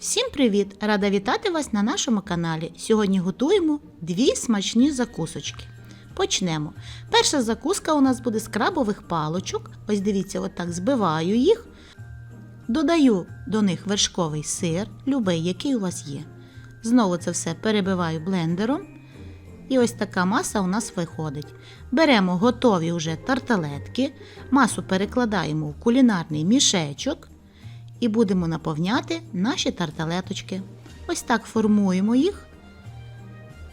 Всім привіт! Рада вітати вас на нашому каналі. Сьогодні готуємо дві смачні закусочки. Почнемо. Перша закуска у нас буде з крабових палочок. Ось дивіться, отак збиваю їх. Додаю до них вершковий сир, любий, який у вас є. Знову це все перебиваю блендером. І ось така маса у нас виходить. Беремо готові вже тарталетки, масу перекладаємо в кулінарний мішечок і будемо наповняти наші тарталеточки. Ось так формуємо їх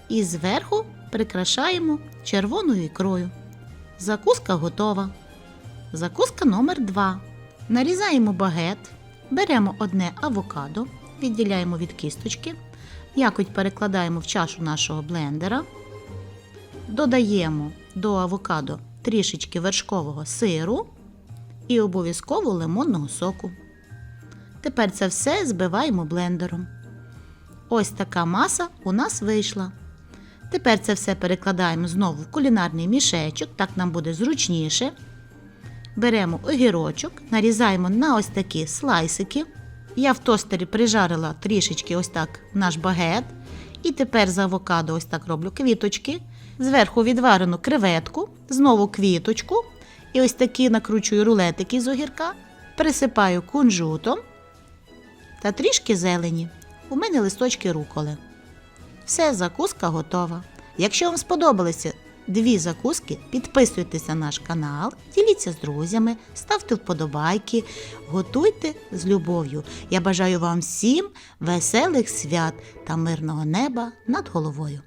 і зверху прикрашаємо червоною ікрою. Закуска готова. Закуска номер 2. Нарізаємо багет, беремо одне авокадо, відділяємо від кісточки, якось перекладаємо в чашу нашого блендера, додаємо до авокадо трішечки вершкового сиру і обов'язково лимонного соку. Тепер це все збиваємо блендером. Ось така маса у нас вийшла. Тепер це все перекладаємо знову в кулінарний мішечок, так нам буде зручніше. Беремо огірочок, нарізаємо на ось такі слайсики. Я в тостері прижарила трішечки ось так наш багет. І тепер з авокадо ось так роблю квіточки. Зверху відварену креветку, знову квіточку. І ось такі накручую рулетики з огірка, присипаю кунжутом та трішки зелені. У мене листочки руколи. Все, закуска готова. Якщо вам сподобалися дві закуски, підписуйтесь на наш канал, діліться з друзями, ставте вподобайки, готуйте з любов'ю. Я бажаю вам всім веселих свят та мирного неба над головою.